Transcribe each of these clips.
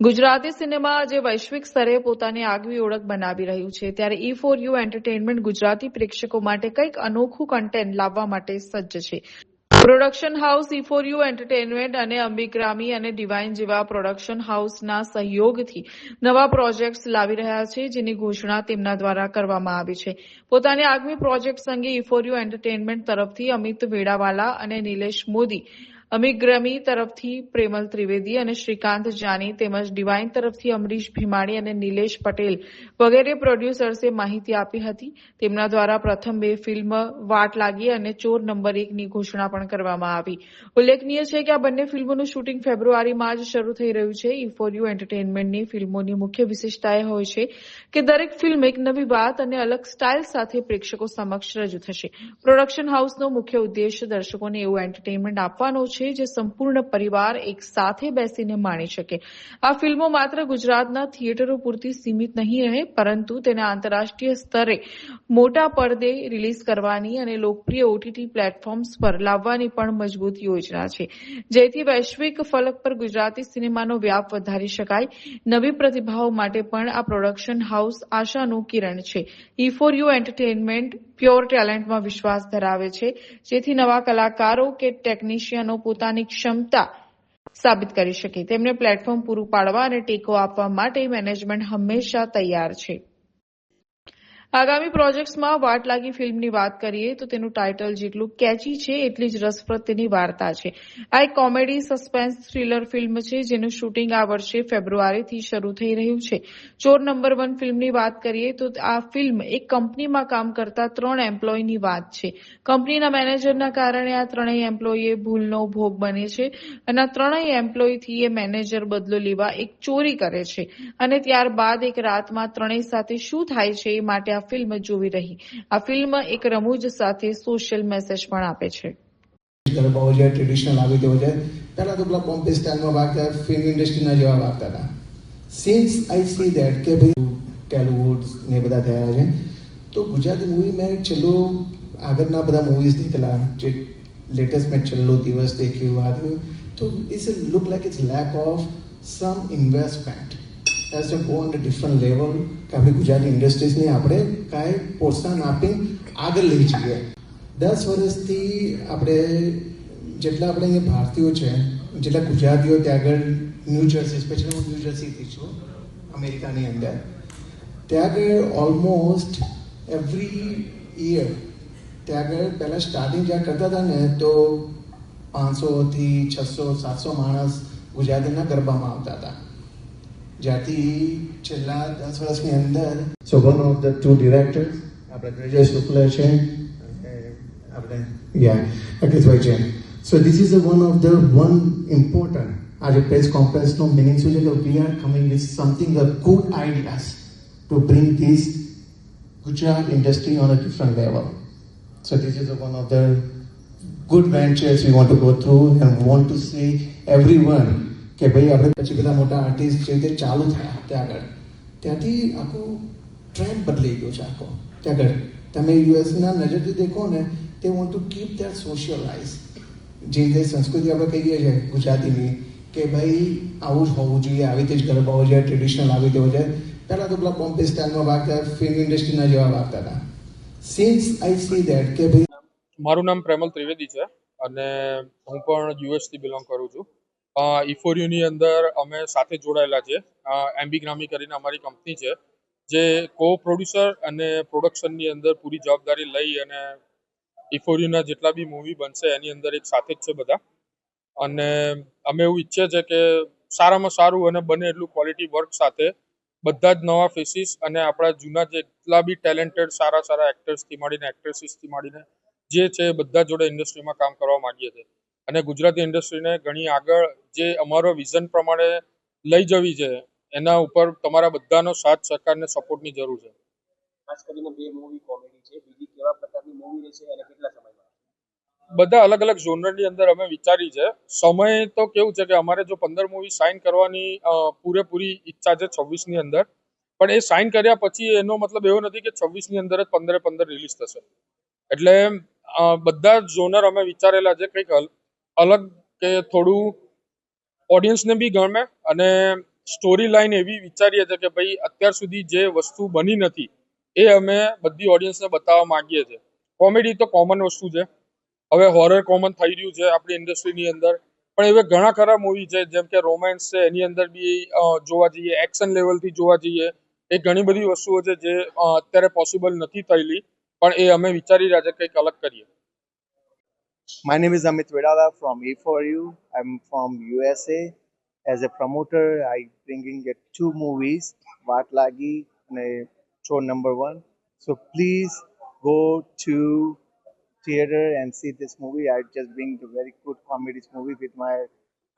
Gujarati cinema આજે વૈશ્વિક સ્તરે પોતાની આગવી ઓળખ બનાવી રહ્યું છે. ત્યારે E four U entertainment Gujarati પ્રેક્ષકો માટે કંઈક અનોખું કન્ટેન્ટ લાવવા માટે સજ્જ છે. Production house E four U entertainment અને અંબિગ્રામી અને ડિવાઇન જેવા પ્રોડક્શન હાઉસના સહયોગથી નવા પ્રોજેક્ટ્સ લાવી રહ્યા છે, જેની ઘોષણા તેમના દ્વારા કરવામાં આવી છે. પોતાની આગવી પ્રોજેક્ટ્સ અંગે ઈ ફોર યુ એન્ટરટેનમેન્ટ તરફથી અમિત વેડાવાલા અને નિલેશ મોદી અમિગ્રમી તરફથી પ્રેમલ ત્રિવેદી અને શ્રીકાંત જાની તેમજ ડિવાઇન તરફથી અમરીશ ભીમાણી અને નિલેશ પટેલ વગેરે પ્રોડ્યુસર્સે માહિતી આપી હતી. તેમના દ્વારા પ્રથમ બે ફિલ્મ વાટ લાગી અને ચોર નંબર એકની ઘોષણા પણ કરવામાં આવી. ઉલ્લેખનીય છે કે આ બંને ફિલ્મોનું શૂટિંગ ફેબ્રુઆરીમાં જ શરૂ થઈ રહ્યું છે. ઈ ફોર યુ એન્ટરટેનમેન્ટની ફિલ્મોની મુખ્ય વિશેષતા એ હોય છે કે દરેક ફિલ્મ એક નવી વાત અને અલગ સ્ટાઇલ સાથે પ્રેક્ષકો સમક્ષ રજૂ થશે. પ્રોડક્શન હાઉસનો મુખ્ય ઉદ્દેશ દર્શકોને એવું એન્ટરટેનમેન્ટ આપવાનો છે જે સંપૂર્ણ પરિવાર એક સાથે બેસીને માણી શકે. આ ફિલ્મો માત્ર ગુજરાતના થિયેટરો પૂરતી સીમિત નહીં રહે, પરંતુ તેને આંતરરાષ્ટ્રીય સ્તરે મોટા પડદે રિલીઝ કરવાની અને લોકપ્રિય ઓટીટી પ્લેટફોર્મ્સ પર લાવવાની પણ મજબૂત યોજના છે. જેથી વૈશ્વિક ફલક પર ગુજરાતી સિનેમાનો વ્યાપ વધારી શકાય. નવી પ્રતિભાઓ માટે પણ આ પ્રોડક્શન હાઉસ આશાનું કિરણ છે. E four U entertainment pure ટેલેન્ટમાં વિશ્વાસ ધરાવે છે. જેથી નવા કલાકારો કે ટેકનિશિયનો પોતાની ક્ષમતા સાબિત કરી શકે. તેમને પ્લેટફોર્મ પૂરું પાડવા અને ટેકો આપવા માટે મેનેજમેન્ટ હંમેશા તૈયાર છે. આગામી પ્રોજેક્ટ્સમાં વાટ લાગી ફિલ્મની વાત કરીએ તો તેનું ટાઇટલ જેટલું કેચી છે, એટલી જ રસપ્રદ તેની વાર્તા છે. આ એક કોમેડી, સસ્પેન્સ, થ્રિલર ફિલ્મ છે, જેનું શૂટિંગ આ વર્ષે ફેબ્રુઆરીથી શરૂ થઈ રહ્યું છે. ચોર નંબર વન ફિલ્મની વાત કરીએ તો આ ફિલ્મ એક કંપનીમાં કામ કરતા ત્રણ એમ્પ્લોયની વાત છે. કંપનીના મેનેજરના કારણે આ ત્રણેય એમ્પ્લોયીએ ભૂલનો ભોગ બને છે અને આ ત્રણેય એમ્પ્લોયીથી એ મેનેજર બદલો લેવા એક ચોરી કરે છે. અને ત્યારબાદ એક રાતમાં ત્રણેય સાથે શું થાય છે એ માટે આ ફિલ્મ જોવી રહી. આ ફિલ્મ એક રમૂજ સાથે સોશિયલ મેસેજ પણ આપે છે. ગરબા હોય જાય ટ્રેડિશનલ આવી તેવો જાય પહેલાં તો પેલા બોમ્બે સ્ટાઇલમાં વાગતા ફિલ્મ ઇન્ડસ્ટ્રીના જેવા વાગતા હતા. સિન્સ આઈ સી દેટ કે ભાઈ ટેલીવુડ ને એ બધા થયા છે. તો ગુજરાતી મૂવી મેં છેલ્લો આગળના બધા મૂવીઝ દેખેલા. જે લેટેસ્ટ મેં છેલ્લો દિવસ દેખ્યું, આ થયું તો it's look like it's lack of some investment as a go on different level કે આપણી ગુજરાતી ઇન્ડસ્ટ્રીઝને આપણે કાંઈ પ્રોત્સાહન આપી આગળ લઈ જઈએ દસ વર્ષથી આપણે જેટલા આપણે અહીંયા ભારતીયો છે જેટલા ગુજરાતીઓ ત્યાં આગળ ન્યૂ જર્સી સ્પેશિયલી હું ન્યૂ જર્સીથી છું અમેરિકાની અંદર ત્યાં આગળ ઓલમોસ્ટ એવરી યર ત્યાં આગળ પહેલાં સ્ટાર્ટિંગ જ્યાં કરતા હતા ને તો પાંચસોથી છસો સાતસો માણસ ગુજરાતીના ગરબામાં આવતા હતા જ્યાંથી છેલ્લા દસ વર્ષની અંદર so one of the two directors આપણે ત્રેજય શુક્લ છે અને આપણે યા અકિતભાઈ છે so this is one of the one important આજે પ્રેસ કોન્ફરન્સનો મિનિંગ શું છે કે we are coming with something a good ideas to bring this Gujarat industry on a different level so this is one of the good ventures we want to go through and we want to see everyone કે ભાઈ આપણે પછી બધા મોટા artist જે રીતે ચાલુ થયા ત્યાં આગળ. ત્યાંથી આખું ટ્રેન્ડ બદલાઈ ગયો છે આખો. ત્યાં આગળ. તમે યુએસના નજરથી દેખો ને, તે want to keep that socialize જે રીતે સંસ્કૃતિ આપણે કહીએ છીએ ગુજરાતીની, કે ભાઈ, આવું જ હોવું જોઈએ, આવી રીતે જ ગરબા હોવું જોઈએ ટ્રેડિશનલ આવી રીતે હોવું જોઈએ. પહેલાં તો પેલા બોમ્બે સ્ટાઇલમાં વાગતા ફિલ્મ ઇન્ડસ્ટ્રીના જેવા વાગતા હતા. સિન્સ આઈ સી દેટ કે ભાઈ મારું નામ પ્રેમલ ત્રિવેદી છે અને હું પણ યુએસથી બિલોંગ કરું છું. ઇફોરિયુની અંદર અમે સાથે જોડાયેલા છે. એમ્બીગ્રામી કરીને અમારી કંપની છે, જે કો પ્રોડ્યુસર અને પ્રોડક્શનની અંદર પૂરી જવાબદારી લઈ અને ઇફોરિયુના જેટલા બી મૂવી બનશે, એની અંદર એક સાથે જ છે બધા. અને અમે એવું ઈચ્છીએ છીએ કે સારામાં સારું અને બને એટલું ક્વોલિટી વર્ક સાથે બધા જ નવા ફેસીસ અને આપણા જૂના જેટલા બી ટેલેન્ટેડ સારા સારા એક્ટર્સથી માંડીને એક્ટ્રેસીસથી માંડીને જે છે બધા જોડે ઇન્ડસ્ટ્રીમાં કામ કરવા માંગીએ છીએ. અને ગુજરાતી ઇન્ડસ્ટ્રીને ઘણી આગળ જે અમારો વિઝન પ્રમાણે લઈ જવી છે એના ઉપર તમારા બધાનો સાથ સહકાર ને સપોર્ટની જરૂર છે. ખાસ કરીને બે મૂવી કોમેડી છે. બીજી કેવા પ્રકારની મૂવી રહેશે અને કેટલા સમયમાં? બધા અલગ અલગ ઝોનરની અંદર અમે વિચારી છે. સમય તો કેવું છે કે અમારે જો પંદર મૂવી સાઇન કરવાની પૂરેપૂરી ઈચ્છા છે છવ્વીસની અંદર. પણ એ સાઇન કર્યા પછી એનો મતલબ એવો નથી કે છવ્વીસની અંદર જ પંદરે પંદર રિલીઝ થશે. એટલે બધા જ ઝોનર અમે વિચારેલા છે કંઈક અલગ કે થોડું ઓડિયન્સને બી ગમે અને સ્ટોરી લાઈન એવી વિચારીએ છીએ કે ભાઈ અત્યાર સુધી જે વસ્તુ બની નથી, એ અમે બધી ઓડિયન્સને બતાવવા માંગીએ છીએ. કોમેડી તો કોમન વસ્તુ છે. હવે હોરર કોમન થઈ રહ્યું છે આપણી ઇન્ડસ્ટ્રીની અંદર. પણ એવા ઘણા ખરા મૂવી છે, જેમ કે રોમેન્સ છે, એની અંદર બી જોવા જઈએ એક્શન લેવલથી જોવા જઈએ, એ ઘણી બધી વસ્તુઓ છે જે અત્યારે પોસિબલ નથી થયેલી, પણ એ અમે વિચારી રહ્યા છે કંઈક અલગ કરીએ. My name is Amit Vedala from E4U. I'm from USA. As a promoter, I bringing it two movies, Vaat Lagi and a show number one. So please go to theater and see this movie. I just bring the very good comedy movie with my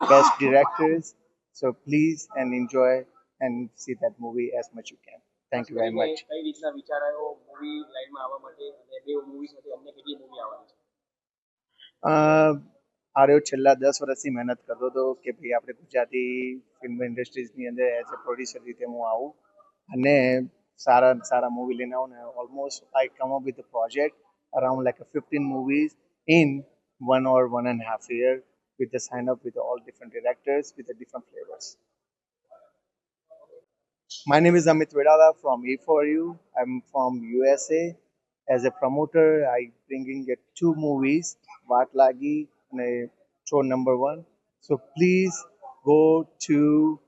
best directors. So please and enjoy and see that movie as much you can. Thank you very much. કઈ રીતના વિચાર આવ્યો movie લાઈનમાં આવવા માટે અને બે movie સાથે અન્ય કેટલી મૂવી આવવાની છે અ આર્યો છેલ્લા દસ વર્ષથી મહેનત કરતો હતો કે ભાઈ આપણે ગુજરાતી ફિલ્મ ઇન્ડસ્ટ્રીઝની અંદર એઝ અ પ્રોડ્યુસર રીતે હું આવું અને સારા સારા મૂવી લઈને આવું ને almost I come up with a project around like fifteen movies in one or one and half year with the sign up with all different directors with the different flavors. My name is Amit Vedala from E4U. I'm from USA. As a promoter, I bringing it two movies, Vaat Lagi and a show number one. So please go to theater and see this movie. I just bring the very good comedy movie with my best directors. So please and enjoy and see that movie as much you can. Thank you very much. My name is Amit Vedala from E4U. I'm from USA. As a promoter, I bringing it two movies, Vaat Lagi and a show number one. So please go to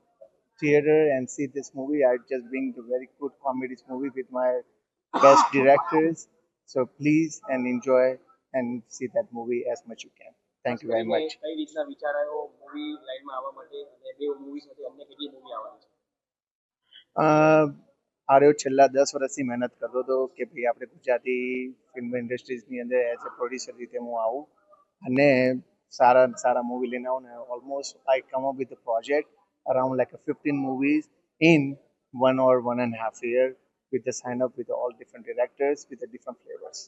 theater and see this movie. I just bring the very good comedy movie with my best directors. So please and enjoy and see that movie as much you can. Thank you very much. કઈ રીતના વિચાર આવ્યો movie લાઈનમાં આવવા માટે અને બે movie સાથે અન્ય કેટલી મૂવી આવવાની છે અ આર્યો છેલ્લા દસ વર્ષથી મહેનત કરતો હતો કે ભાઈ, આપણે ગુજરાતી ફિલ્મ ઇન્ડસ્ટ્રીઝની અંદર એઝ અ પ્રોડ્યુસર રીતે હું આવું અને સારા સારા મૂવી લઈને આવું ને almost I come up with a project around like fifteen movies in one or one and half year with the sign up with all different directors with the different flavors.